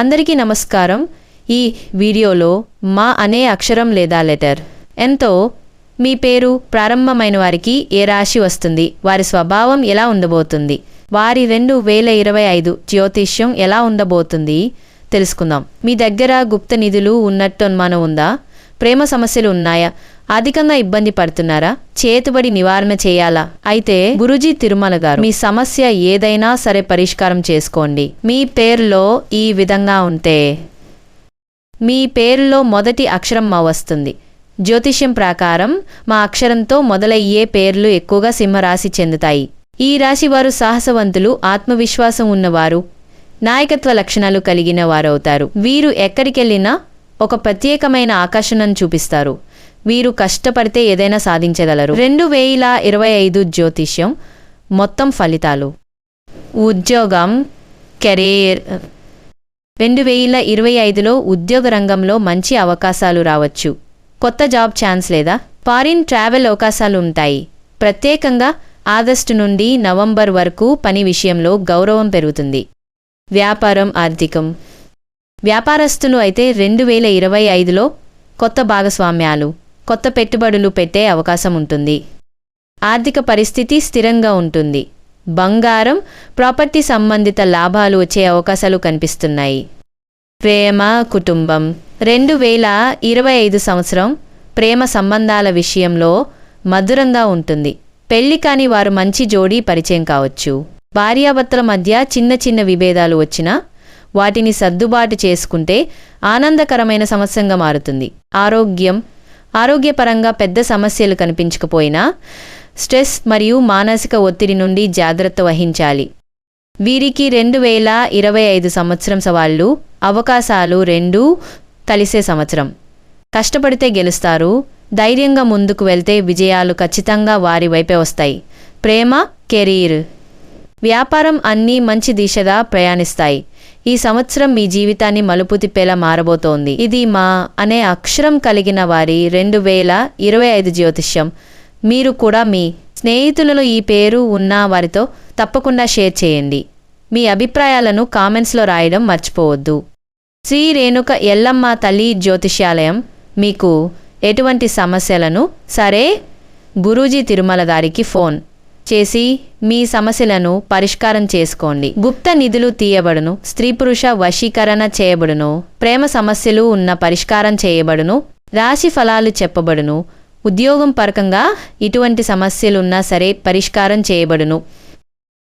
అందరికీ నమస్కారం. ఈ వీడియోలో మా అనే అక్షరం లేదా లెటర్. ఎంతో మీ పేరు ప్రారంభమైన వారికి ఏ రాశి వస్తుంది? వారి స్వభావం ఎలా ఉండబోతుంది? వారి రెండు వేల ఇరవై ఐదు జ్యోతిష్యం ఎలా ఉండబోతుంది? తెలుసుకుందాం. మీ దగ్గర గుప్త నిధులు ఉన్నట్టు అనుమానం ఉందా? ప్రేమ సమస్యలు ఉన్నాయా? అధికంగా ఇబ్బంది పడుతున్నారా? చేతుబడి నివారణ చేయాలా? అయితే గురుజీ తిరుమల గారు మీ సమస్య ఏదైనా సరే పరిష్కారం చేసుకోండి. మీ పేరులో ఈ విధంగా ఉంటే మీ పేరులో మొదటి అక్షరం మా వస్తుంది. జ్యోతిష్యం ప్రకారం మా అక్షరంతో మొదలయ్యే పేర్లు ఎక్కువగా సింహరాశి చెందుతాయి. ఈ రాశి వారు సాహసవంతులు ఆత్మవిశ్వాసం ఉన్నవారు నాయకత్వ లక్షణాలు కలిగిన వారవుతారు. వీరు ఎక్కడికెళ్ళినా ఒక ప్రత్యేకమైన ఆకర్షణను చూపిస్తారు. వీరు కష్టపడితే ఏదైనా సాధించగలరు. రెండు వేల ఇరవై ఐదు జ్యోతిష్యం మొత్తం ఫలితాలు. ఉద్యోగం కెరీర్. రెండు వేల ఇరవై ఐదులో ఉద్యోగ రంగంలో మంచి అవకాశాలు రావచ్చు. కొత్త జాబ్ ఛాన్స్ లేదా? ఫారిన్ ట్రావెల్ అవకాశాలు ఉంటాయి. ప్రత్యేకంగా ఆగస్టు నుండి నవంబర్ వరకు పని విషయంలో గౌరవం పెరుగుతుంది. వ్యాపారం ఆర్థికం. వ్యాపారస్తులు అయితే రెండు వేల ఇరవై ఐదులో కొత్త భాగస్వామ్యాలు. కొత్త పెట్టుబడులు పెట్టే అవకాశం ఉంటుంది. ఆర్థిక పరిస్థితి స్థిరంగా ఉంటుంది. బంగారం ప్రాపర్టీ సంబంధిత లాభాలు వచ్చే అవకాశాలు కనిపిస్తున్నాయి. ప్రేమ కుటుంబం. రెండు వేల ఇరవై ఐదు సంవత్సరం ప్రేమ సంబంధాల విషయంలో మధురంగా ఉంటుంది. పెళ్ళి కాని వారు మంచి జోడీ పరిచయం కావచ్చు. భార్యాభర్తల మధ్య చిన్న చిన్న విభేదాలు వచ్చినా వాటిని సర్దుబాటు చేసుకుంటే ఆనందకరమైన సమస్యంగా మారుతుంది. ఆరోగ్యం ఆరోగ్యపరంగా పెద్ద సమస్యలు కనిపించకపోయినా స్ట్రెస్ మరియు మానసిక ఒత్తిడి నుండి జాగ్రత్త వహించాలి. వీరికి రెండు వేల ఇరవై ఐదు సంవత్సరం సవాళ్ళు అవకాశాలు రెండూ కలిసే సంవత్సరం. కష్టపడితే గెలుస్తారు ధైర్యంగా ముందుకు వెళ్తే విజయాలు ఖచ్చితంగా వారి వైపే వస్తాయి. ప్రేమ కెరీర్. వ్యాపారం అన్నీ మంచి దిశగా ప్రయాణిస్తాయి. ఈ సంవత్సరం మీ జీవితాన్ని మలుపు తిప్పేలా మారబోతోంది. ఇది మా అనే అక్షరం కలిగిన వారి రెండు వేల ఇరవై ఐదు జ్యోతిష్యం. మీరు కూడా మీ స్నేహితులలో ఈ పేరు ఉన్న వారితో తప్పకుండా షేర్ చేయండి. మీ అభిప్రాయాలను కామెంట్స్లో రాయడం మర్చిపోవద్దు. శ్రీ రేణుక ఎల్లమ్మ తల్లి జ్యోతిష్యాలయం మీకు ఎటువంటి సమస్యలను సరే గురూజీ తిరుమల దారికి ఫోన్. చేసి మీ సమస్యలను పరిష్కారం చేసుకోండి. గుప్త నిధులు తీయబడును స్త్రీ పురుష వశీకరణ చేయబడును ప్రేమ సమస్యలు ఉన్న పరిష్కారం చేయబడును రాశి ఫలాలు చెప్పబడును ఉద్యోగం పరకంగా ఇటువంటి సమస్యలున్నా సరే పరిష్కారం చేయబడును.